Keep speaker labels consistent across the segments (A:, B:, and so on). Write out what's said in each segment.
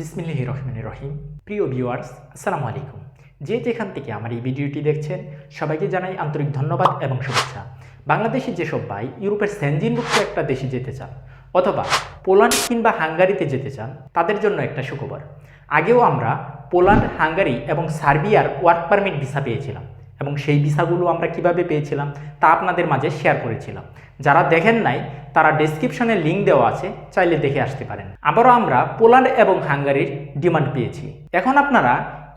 A: বিসমিল্লাহ রহমান রহিম। প্রিয় ভিউয়ার্স আসসালামু আলাইকুম। যে যেখান থেকে আমার এই ভিডিওটি দেখছেন, সবাইকে জানাই আন্তরিক ধন্যবাদ এবং শুভেচ্ছা। বাংলাদেশি যেসব ভাই ইউরোপের সেনজিনভুক্ত একটা দেশে যেতে চান, অথবা পোল্যান্ড কিংবা হাঙ্গারিতে যেতে চান, তাদের জন্য একটা সুখবর। আগেও আমরা পোল্যান্ড, হাঙ্গারি এবং সার্বিয়ার ওয়ার্ক পারমিট ভিসা পেয়েছিলাম। এবং সেই ভিসাগুলো আমরা কীভাবে পেয়েছিলাম তা আপনাদের মাঝে শেয়ার করেছিলাম। যারা দেখেন নাই, তারা ডেসক্রিপশনে লিঙ্ক দেওয়া আছে, চাইলে দেখে আসতে পারেন। আবারও আমরা পোল্যান্ড এবং হাঙ্গারির ডিমান্ড পেয়েছি। এখন আপনারা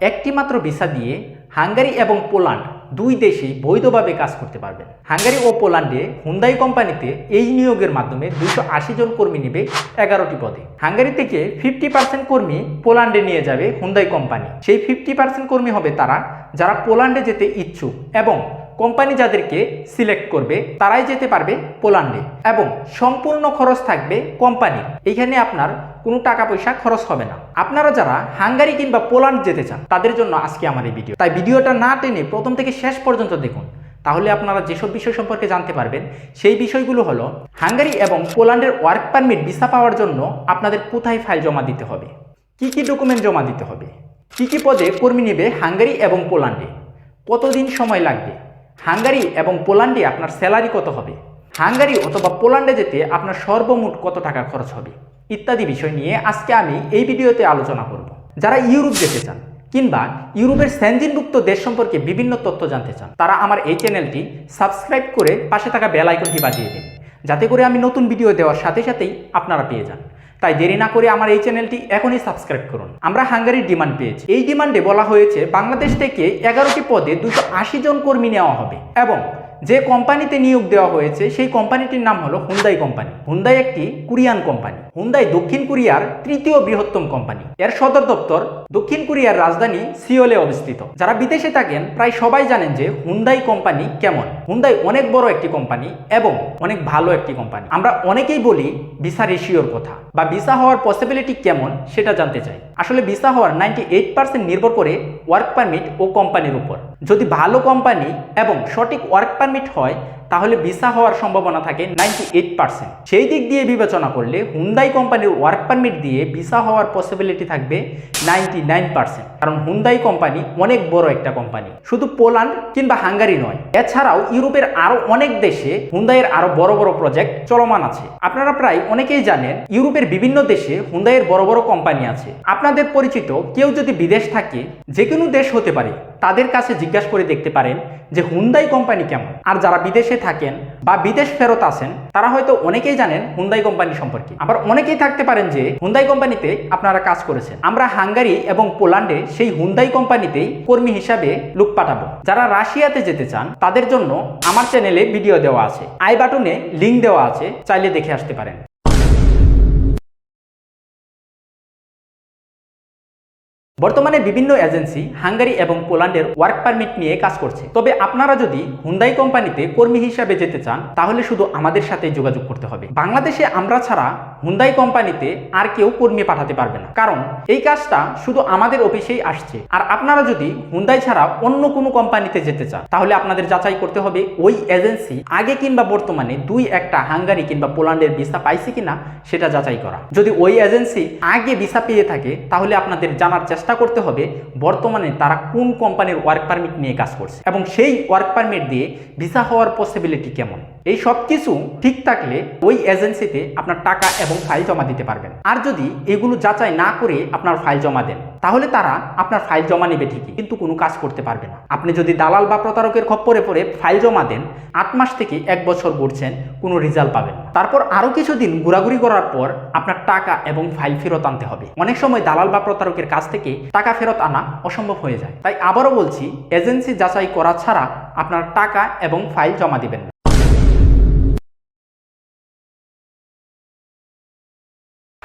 A: একটি মাত্র ভিসা দিয়ে হাঙ্গারি এবং পোল্যান্ড দুই দেশেই বৈধভাবে কাজ করতে পারবেন। হাঙ্গারি ও পোল্যান্ডে হুন্দাই কোম্পানিতে এই নিয়োগের মাধ্যমে দুইশো আশি জন কর্মী নেবে এগারোটি পদে। হাঙ্গারি থেকে ফিফটি পার্সেন্ট কর্মী পোল্যান্ডে নিয়ে যাবে হুন্দাই কোম্পানি। সেই ফিফটি পার্সেন্ট কর্মী হবে তারা, যারা পোল্যান্ডে যেতে ইচ্ছুক এবং কোম্পানি যাদেরকে সিলেক্ট করবে, তারাই যেতে পারবে পোল্যান্ডে এবং সম্পূর্ণ খরচ থাকবে কোম্পানির। এখানে আপনার কোনো টাকা পয়সা খরচ হবে না। আপনারা যারা হাঙ্গারি কিংবা পোল্যান্ড যেতে চান, তাদের জন্য আজকে আমার এই ভিডিও। তাই ভিডিওটা না টেনে প্রথম থেকে শেষ পর্যন্ত দেখুন। তাহলে আপনারা যেসব বিষয় সম্পর্কে জানতে পারবেন, সেই বিষয়গুলো হলো হাঙ্গারি এবং পোল্যান্ডের ওয়ার্ক পারমিট ভিসা পাওয়ার জন্য আপনাদের কোথায় ফাইল জমা দিতে হবে? কি কি ডকুমেন্ট জমা দিতে হবে? কি কি পদে কর্মী নেবে হাঙ্গারি এবং পোল্যান্ডে? কতদিন সময় লাগবে? হাঙ্গারি এবং পোল্যান্ডে আপনার স্যালারি কত হবে? হাঙ্গারি অথবা পোল্যান্ডে যেতে আপনার সর্বমোট কত টাকা খরচ হবে? ইত্যাদি বিষয় নিয়ে আজকে আমি এই ভিডিওতে আলোচনা করব। যারা ইউরোপ যেতে চান কিংবা ইউরোপের স্যানজিনভুক্ত দেশ সম্পর্কে বিভিন্ন তথ্য জানতে চান, তারা আমার এই চ্যানেলটি সাবস্ক্রাইব করে পাশে থাকা বেল আইকনটি বাজিয়ে দিন। যাতে করে আমি নতুন ভিডিও দেওয়ার সাথে সাথেই আপনারা পেয়ে যান। তাই দেরি না করে আমার এই চ্যানেলটি এখনই সাবস্ক্রাইব করুন। আমরা হাঙ্গারির ডিমান্ড পেয়েছি। এই ডিমান্ডে বলা হয়েছে, বাংলাদেশ থেকে এগারোটি পদে দুশো আশি জন কর্মী নেওয়া হবে এবং যে কোম্পানিতে নিয়োগ দেওয়া হয়েছে, সেই কোম্পানিটির নাম হলো হুন্দাই কোম্পানি। হুন্দাই একটি কোরিয়ান কোম্পানি। হুন্দাই দক্ষিণ কোরিয়ার তৃতীয় বৃহত্তম কোম্পানি। এর সদর দপ্তর দক্ষিণ কোরিয়ার রাজধানী সিওলে অবস্থিত। যারা বিদেশে থাকেন, প্রায় সবাই জানেন যে হুন্দাই কোম্পানি কেমন। হুন্দাই অনেক বড় একটি কোম্পানি এবং অনেক ভালো একটি কোম্পানি। আমরা অনেকেই বলি ভিসা রেশিওর কথা বা ভিসা হওয়ার পসিবিলিটি কেমন সেটা জানতে চাই। আসলে ভিসা হওয়ার নাইনটি এইট পার্সেন্ট নির্ভর করে ওয়ার্ক পারমিট ও কোম্পানির উপর। যদি ভালো কোম্পানি এবং সঠিক ওয়ার্ক পারমিট হয় তাহলে ভিসা হওয়ার সম্ভাবনা থাকে নাইনটি এইট পার্সেন্ট। সেই দিক দিয়ে বিবেচনা করলে হুন্দাই কোম্পানির ওয়ার্ক পারমিট দিয়ে ভিসা হওয়ার পসিবিলিটি থাকবে নাইনটি নাইন পার্সেন্ট। কারণ হুন্দাই কোম্পানি অনেক বড় একটা কোম্পানি। শুধু পোল্যান্ড কিংবা হাঙ্গারি নয়, এছাড়াও ইউরোপের আরও অনেক দেশে হুন্দাইয়ের আরও বড় বড় প্রজেক্ট চলমান আছে। আপনারা প্রায় অনেকেই জানেন, ইউরোপের বিভিন্ন দেশে হুন্দাইয়ের বড় বড় কোম্পানি আছে। আপনাদের পরিচিত কেউ যদি বিদেশ থাকে যে কোনো দেশ হতে পারে। তাদের কাছে জিজ্ঞাসা করে দেখতে পারেন যে হুন্দাই কোম্পানি কেমন। আর যারা বিদেশে থাকেন বা বিদেশ ফেরত আসেন তারা হয়তো অনেকেই জানেন হুন্দাই কোম্পানি সম্পর্কে। আবার অনেকেই থাকতে পারেন যে হুন্দাই কোম্পানিতে আপনারা কাজ করেছেন। আমরা হাঙ্গারি এবং পোল্যান্ডে সেই হুন্দাই কোম্পানিতেই কর্মী হিসাবে লোক পাঠাবো। যারা রাশিয়াতে যেতে চান, তাদের জন্য আমার চ্যানেলে ভিডিও দেওয়া আছে। আই বাটনে লিঙ্ক দেওয়া আছে, চাইলে দেখে আসতে পারেন। বর্তমানে বিভিন্ন এজেন্সি, হাঙ্গারি এবং পোল্যান্ডের ওয়ার্ক পারমিট নিয়ে কাজ করছে। তবে আপনারা যদি হুন্দাই কোম্পানিতে কর্মী হিসাবে যেতে চান, তাহলে শুধু আমাদের সাথে যোগাযোগ করতে হবে। বাংলাদেশে আমরা ছাড়া হুন্দাই কোম্পানিতে আর কেউ কর্মী পাঠাতে পারবে না। কারণ এই কাজটা শুধু আমাদের অফিসেই আসছে। আর আপনারা যদি হুন্দাই ছাড়া অন্য কোনো কোম্পানিতে যেতে চান, তাহলে আপনাদের যাচাই করতে হবে ওই এজেন্সি আগে কিংবা বর্তমানে দুই একটা হাঙ্গারি কিংবা পোল্যান্ডের ভিসা পাইছে কিনা সেটা যাচাই করা। যদি ওই এজেন্সি আগে ভিসা পেয়ে থাকে, তাহলে আপনাদের জানার চেষ্টা করতে হবে বর্তমানে তারা কোন কোম্পানির ওয়ার্ক পারমিট নিয়ে কাজ করছে এবং সেই ওয়ার্ক পারমিট দিয়ে ভিসা হওয়ার পসিবিলিটি কেমন। এই সব কিছু ঠিক থাকলে ওই এজেন্সিতে আপনার টাকা এবং ফাইল জমা দিতে পারবেন। আর যদি এগুলো যাচাই না করে আপনার ফাইল জমা দেন, তাহলে তারা আপনার ফাইল জমা নেবে ঠিকই, কিন্তু কোনো কাজ করতে পারবে না। আপনি যদি দালাল বা প্রতারকের খপ্পরে পড়ে ফাইল জমা দেন, আট মাস থেকে এক বছর ঘুরছেন কোনো রেজাল্ট পাবেন। তারপর আরও কিছুদিন ঘোরাঘুরি করার পর আপনার টাকা এবং ফাইল ফেরত আনতে হবে। অনেক সময় দালাল বা প্রতারকের কাছ থেকে টাকা ফেরত আনা অসম্ভব হয়ে যায়। তাই আবারও বলছি এজেন্সি যাচাই করা ছাড়া আপনার টাকা এবং ফাইল জমা দিবেন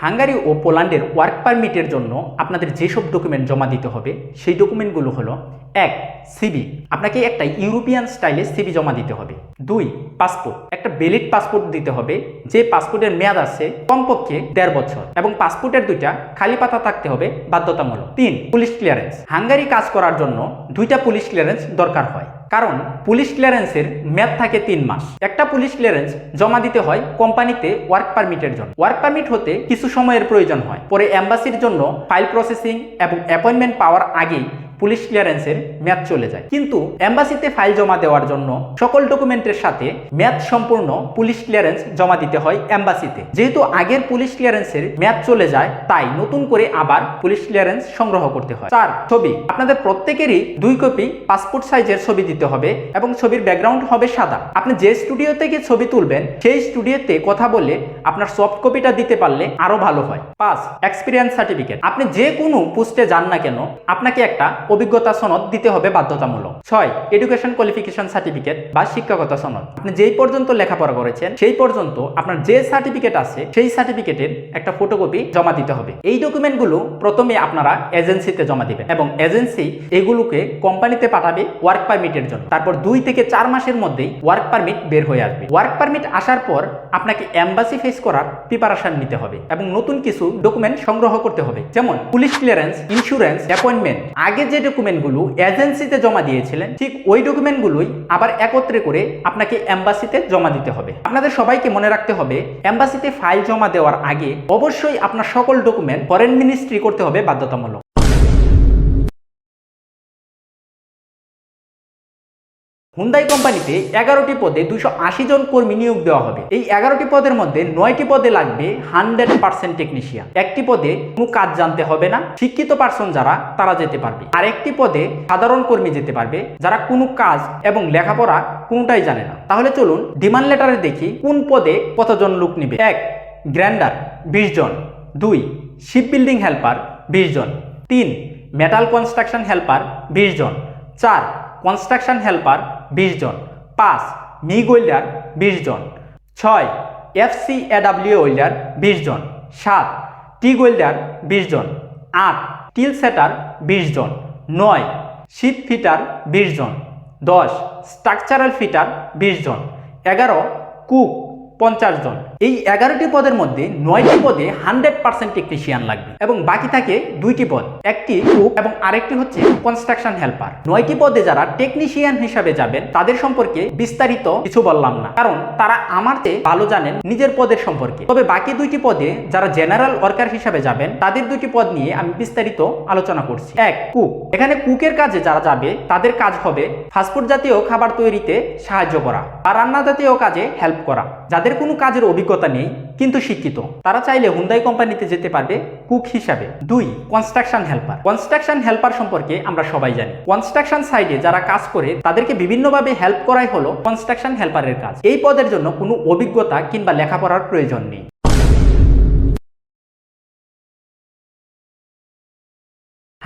A: হাঙ্গারি ও পোল্যান্ডের ওয়ার্ক পারমিটের জন্য আপনাদের যেসব ডকুমেন্ট জমা দিতে হবে, সেই ডকুমেন্টগুলো হলো, এক সিবি আপনাকে একটা ইউরোপিয়ান স্টাইলে সিবি জমা দিতে হবে। দুই, পাসপোর্ট, একটা ভ্যালিড পাসপোর্ট দিতে হবে, যে পাসপোর্টের মেয়াদ আছে কমপক্ষে দেড় বছর এবং পাসপোর্টের দুইটা খালি পাতা থাকতে হবে বাধ্যতামূলক। তিন, পুলিশ ক্লিয়ারেন্স, হাঙ্গারি কাজ করার জন্য দুইটা পুলিশ ক্লিয়ারেন্স দরকার হয়। কারণ পুলিশ ক্লিয়ারেন্সের মেয়াদ থাকে তিন মাস। একটা পুলিশ ক্লিয়ারেন্স জমা দিতে হয় কোম্পানিতে ওয়ার্ক পারমিটের জন্য। ওয়ার্ক পারমিট হতে কিছু সময়ের প্রয়োজন হয়। পরে অ্যাম্বাসির জন্য ফাইল প্রসেসিং এবং অ্যাপয়েন্টমেন্ট পাওয়ার আগেই পুলিশ ক্লিয়ারেন্সের মেয়াদ চলে যায়। কিন্তু এম্বাসিতে ফাইল জমা দেওয়ার জন্য সকল ডকুমেন্টের সাথে মেয়াদ সম্পূর্ণ পুলিশ ক্লিয়ারেন্স জমা দিতে হয় এম্বাসিতে। যেহেতু আগের পুলিশ ক্লিয়ারেন্সের মেয়াদ চলে যায়, তাই নতুন করে আবার পুলিশ ক্লিয়ারেন্স সংগ্রহ করতে হয়। চার, ছবি। আপনাদের প্রত্যেকেরই দুই কপি পাসপোর্ট সাইজের ছবি দিতে হবে এবং ছবির ব্যাকগ্রাউন্ড হবে সাদা। আপনি যে স্টুডিও থেকে ছবি তুলবেন, সেই স্টুডিওতে কথা বলে আপনার সফট কপিটা দিতে পারলে আরও ভালো হয়। পাঁচ, এক্সপিরিয়েন্স সার্টিফিকেট। আপনি যে কোনো পোস্টে যান না কেন, আপনাকে একটা অভিজ্ঞতা সনদ দিতে হবে বাধ্যতামূলক। ছয় এডুকেশন কোয়ালিফিকেশন সার্টিফিকেট বা শিক্ষাগত সনদ। আপনি যেই পর্যন্ত লেখাপড়া করেছেন, সেই পর্যন্ত আপনার যে সার্টিফিকেট আছে, সেই সার্টিফিকেটের একটা ফটোকপি জমা দিতে হবে। এই ডকুমেন্টগুলো প্রথমে আপনারা এজেন্সিতে জমা দিবেন এবং এজেন্সি এগুলোকে কোম্পানিতে পাঠাবে ওয়ার্ক পারমিটের জন্য। তারপর দুই থেকে চার মাসের মধ্যেই ওয়ার্ক পারমিট বের হয়ে আসবে। ওয়ার্ক পারমিট আসার পর আপনাকে অ্যাম্বাসি ফেস করার প্রিপারেশন নিতে হবে এবং নতুন কিছু ডকুমেন্ট সংগ্রহ করতে হবে। যেমন পুলিশ ক্লিয়ারেন্স ইন্স্যুরেন্স অ্যাপয়েন্টমেন্ট আগে যে ডকুমেন্টগুলো এজেন্সিতে জমা দিয়েছিলেন, ঠিক ওই ডকুমেন্টগুলোই আবার একত্রে করে আপনাকে এম্বাসিতে জমা দিতে হবে। আপনাদের সবাইকে মনে রাখতে হবে এম্বাসিতে ফাইল জমা দেওয়ার আগে অবশ্যই আপনার সকল ডকুমেন্ট ফরেন মিনিস্ট্রি করতে হবে বাধ্যতামূলক। হুন্দাই কোম্পানিতে এগারোটি পদে দুশো আশি জন কর্মী নিয়োগ দেওয়া হবে। এই এগারোটি পদের মধ্যে নয়টি পদে লাগবে হান্ড্রেড পার্সেন্ট টেকনিশিয়ান। একটি পদে কোনো কাজ জানতে হবে না, শিক্ষিত পার্সন যারা, তারা যেতে পারবে। আর একটি পদে সাধারণ কর্মী যেতে পারবে, যারা কোনো কাজ এবং লেখাপড়া কোনটাই জানে না। তাহলে চলুন ডিমান্ড লেটারে দেখি কোন পদে কতজন লোক নিবে। এক, গ্র্যান্ডার, বিশ জন। দুই শিপ বিল্ডিং হেল্পার, বিশ জন। তিন, মেটাল কনস্ট্রাকশন হেল্পার, বিশ জন। চার কনস্ট্রাকশন হেল্পার বিশ জন। পাঁচ মিগ ওয়েল্ডার বিশ জন। ছয় এফসি এডাব্লিউ ওয়েল্ডার বিশ জন। সাত টিগ ওয়েল্ডার বিশ জন। আট টিল সেটার বিশ জন। নয় শিপ ফিটার বিশ জন। দশ স্ট্রাকচারাল ফিটার বিশ জন। এগারো কুক পঞ্চাশ জন। এই এগারোটি পদের মধ্যে নয়টি পদে হান্ড্রেড পার্সেন্ট টেকনিশিয়ান লাগবে এবং বাকি থাকে দুইটি পদ, একটি কুক এবং আরেকটি হচ্ছে কনস্ট্রাকশন হেল্পার নয়টি পদে যারা টেকনিশিয়ান হিসাবে যাবেন, তাদের সম্পর্কে বিস্তারিত কিছু বললাম না, কারণ তারা আমার চেয়ে ভালো জানেন নিজের পদের সম্পর্কে। তবে বাকি দুইটি পদে যারা জেনারেল ওয়ার্কার হিসাবে যাবেন, তাদের দুইটি পদ নিয়ে আমি বিস্তারিত আলোচনা করছি। এক কুক এখানে কুকের কাজে যারা যাবে, তাদের কাজ হবে ফাস্টফুড জাতীয় খাবার তৈরিতে সাহায্য করা আর রান্না জাতীয় কাজে হেল্প করা যাদের কোনো কাজের অভিজ্ঞতা নেই, কিন্তু শিক্ষিত। তারা চাইলে হুন্দাই কোম্পানিতে যেতে পারবে কুক হিসাবে। দুই কনস্ট্রাকশন হেল্পার কনস্ট্রাকশন হেল্পার সম্পর্কে আমরা সবাই জানি। কনস্ট্রাকশন সাইডে যারা কাজ করে, তাদেরকে বিভিন্নভাবে হেল্প করাই হলো কনস্ট্রাকশন হেল্পারের কাজ। এই পদের জন্য কোনো অভিজ্ঞতা কিংবা লেখাপড়ার প্রয়োজন নেই।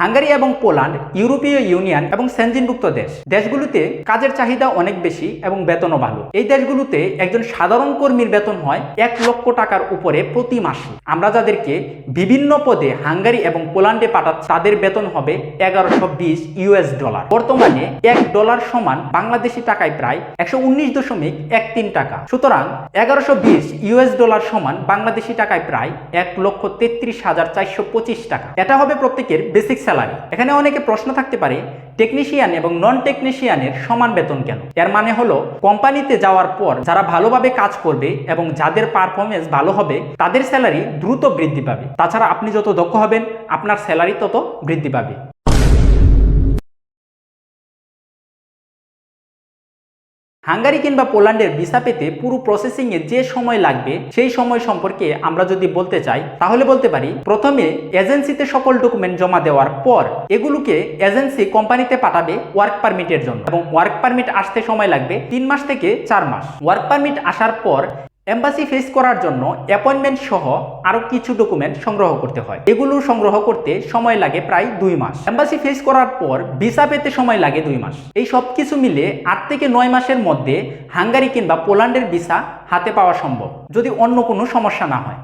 A: হাঙ্গারি এবং পোল্যান্ড, ইউরোপীয় ইউনিয়ন এবং সেনজিনভুক্ত দেশ। দেশগুলোতে কাজের চাহিদা অনেক বেশি এবং বেতনও ভালো। এই দেশগুলোতে একজন সাধারণ কর্মীর বেতন হয় এক লক্ষ টাকার উপরে প্রতি মাসে। আমরা যাদেরকে বিভিন্ন পদে হাঙ্গারি এবং পোল্যান্ডে পাঠাচ্ছি, তাদের বেতন হবে এগারোশো বিশ ইউএস ডলার। বর্তমানে এক ডলার সমান বাংলাদেশি টাকায় প্রায় একশো উনিশ দশমিক এক তিন টাকা। সুতরাং এগারোশো বিশ ইউএস ডলার সমান বাংলাদেশি টাকায় প্রায় এক লক্ষ তেত্রিশ হাজার চারশো পঁচিশ টাকা। এটা হবে প্রত্যেকের বেসিক স্যালারি এখানে অনেকে প্রশ্ন থাকতে পারে টেকনিশিয়ান এবং নন টেকনিশিয়ানের সমান বেতন কেন? এর মানে হলো, কোম্পানিতে যাওয়ার পর যারা ভালোভাবে কাজ করবে এবং যাদের পারফরমেন্স ভালো হবে, তাদের স্যালারি দ্রুত বৃদ্ধি পাবে। তাছাড়া আপনি যত দক্ষ হবেন, আপনার স্যালারি তত বৃদ্ধি পাবে। হাঙ্গারি কিংবা পোল্যান্ডের ভিসা পেতে পুরো প্রসেসিংয়ে যে সময় লাগবে, সেই সময় সম্পর্কে আমরা যদি বলতে চাই, তাহলে বলতে পারি, প্রথমে এজেন্সিতে সকল ডকুমেন্ট জমা দেওয়ার পর, এগুলোকে এজেন্সি কোম্পানিতে পাঠাবে ওয়ার্ক পারমিটের জন্য। এবং ওয়ার্ক পারমিট আসতে সময় লাগবে তিন মাস থেকে চার মাস। ওয়ার্ক পারমিট আসার পর এম্বাসি ফেস করার জন্য অ্যাপয়েন্টমেন্ট সহ আরও কিছু ডকুমেন্ট সংগ্রহ করতে হয়। এগুলো সংগ্রহ করতে সময় লাগে প্রায় দুই মাস। এম্বাসি ফেস করার পর ভিসা পেতে সময় লাগে দুই মাস। এই সব কিছু মিলে আট থেকে নয় মাসের মধ্যে হাঙ্গারি কিংবা পোল্যান্ডের ভিসা হাতে পাওয়া সম্ভব, যদি অন্য কোনো সমস্যা না হয়।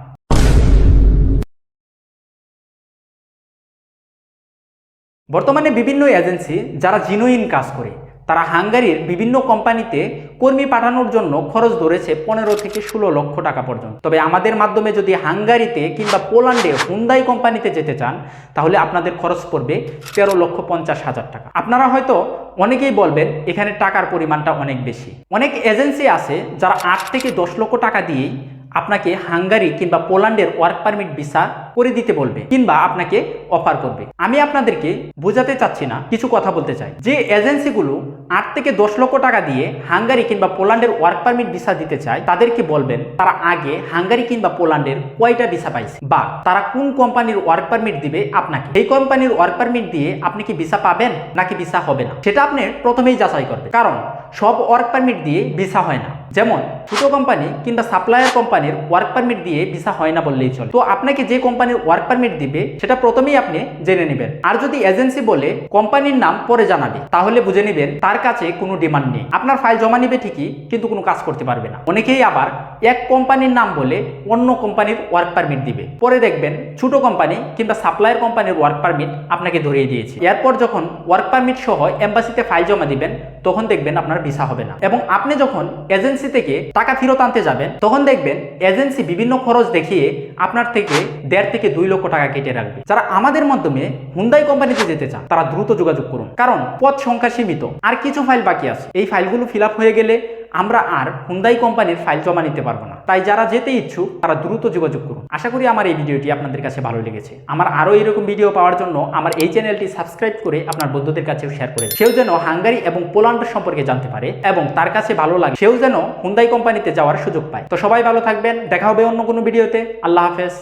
A: বর্তমানে বিভিন্ন এজেন্সি যারা জিনুইন কাজ করে তারা হাঙ্গারির বিভিন্ন কোম্পানিতে কর্মী পাঠানোর জন্য খরচ ধরেছে পনেরো থেকে ষোলো লক্ষ টাকা পর্যন্ত। তবে আমাদের মাধ্যমে যদি হাঙ্গারিতে কিংবা পোল্যান্ডে হুন্দাই কোম্পানিতে যেতে চান, তাহলে আপনাদের খরচ পড়বে তেরো লক্ষ পঞ্চাশ হাজার টাকা। আপনারা হয়তো অনেকেই বলবেন, এখানে টাকার পরিমাণটা অনেক বেশি। অনেক এজেন্সি আছে যারা আট থেকে দশ লক্ষ টাকা দিয়েই আপনাকে হাঙ্গারি কিংবা পোল্যান্ডের ওয়ার্ক পারমিট ভিসা করে দিতে বলবে কিংবা আপনাকে অফার করবে। আমি আপনাদেরকে বোঝাতে চাচ্ছি না, কিছু কথা বলতে চাই। যে এজেন্সিগুলো আট থেকে দশ লক্ষ টাকা দিয়ে হাঙ্গারি কিংবা পোল্যান্ডের ওয়ার্ক পারমিট ভিসা দিতে চায়, তাদেরকে বলবেন, তারা আগে হাঙ্গারি কিংবা পোল্যান্ডের কয়টা ভিসা পাইছে বা তারা কোন কোম্পানির ওয়ার্ক পারমিট দিবে আপনাকে? এই কোম্পানির ওয়ার্ক পারমিট দিয়ে আপনি কি ভিসা পাবেন নাকি ভিসা হবে না? সেটা আপনি প্রথমেই যাচাই করবেন। কারণ সব ওয়ার্ক পারমিট দিয়ে ভিসা হয় না। যেমন ছোট কোম্পানি কিংবা সাপ্লায়ার কোম্পানির ওয়ার্ক পারমিট দিয়ে ভিসা হয় না বললেই চলে। তো আপনাকে যে কোম্পানির ওয়ার্ক পারমিট দিবে, সেটা প্রথমেই আপনি জেনে নেবেন। আর যদি এজেন্সি বলে কোম্পানির নাম পরে জানাবে, তাহলে বুঝে নেবেন তার কাছে কোনো ডিমান্ড নেই। আপনার ফাইল জমা নিবে ঠিকই, কিন্তু কোনো কাজ করতে পারবে না। অনেকেই আবার এক কোম্পানির নাম বলে অন্য কোম্পানির ওয়ার্ক পারমিট দিবে। পরে দেখবেন ছোট কোম্পানি কিংবা সাপ্লায়ার কোম্পানির ওয়ার্ক পারমিট আপনাকে ধরিয়ে দিয়েছে। এরপর যখন ওয়ার্ক পারমিট সহ এম্বাসিতে ফাইল জমা দিবেন, তখন দেখবেন আপনার ভিসা হবে না। এবং আপনি যখন এজেন্সি থেকে টাকা ফেরত আনতে যাবেন, তখন দেখবেন এজেন্সি বিভিন্ন খরচ দেখিয়ে আপনার থেকে দেড় থেকে দুই লক্ষ টাকা কেটে রাখবে। যারা আমাদের মাধ্যমে হুন্দাই কোম্পানিতে যেতে চান, তারা দ্রুত যোগাযোগ করুন, কারণ পথ সংখ্যা সীমিত, আর কিছু ফাইল বাকি আছে। এই ফাইলগুলো ফিল হয়ে গেলে আমরা আর হুন্দাই কোম্পানির ফাইল জমা নিতে পারব না। তাই যারা যেতে ইচ্ছুক, তারা দ্রুত যোগাযোগ করুন। আশা করি আমার এই ভিডিওটি আপনাদের কাছে ভালো লেগেছে। আমার আরও এরকম ভিডিও পাওয়ার জন্য আমার এই চ্যানেলটি সাবস্ক্রাইব করে আপনার বন্ধুদের কাছেও শেয়ার করে সেও যেন হাঙ্গারি এবং পোল্যান্ড সম্পর্কে জানতে পারে এবং তার কাছে ভালো লাগে, সেও যেন হুন্দাই কোম্পানিতে যাওয়ার সুযোগ পায়। তো সবাই ভালো থাকবেন, দেখা হবে অন্য কোনো ভিডিওতে আল্লাহ হাফেজ।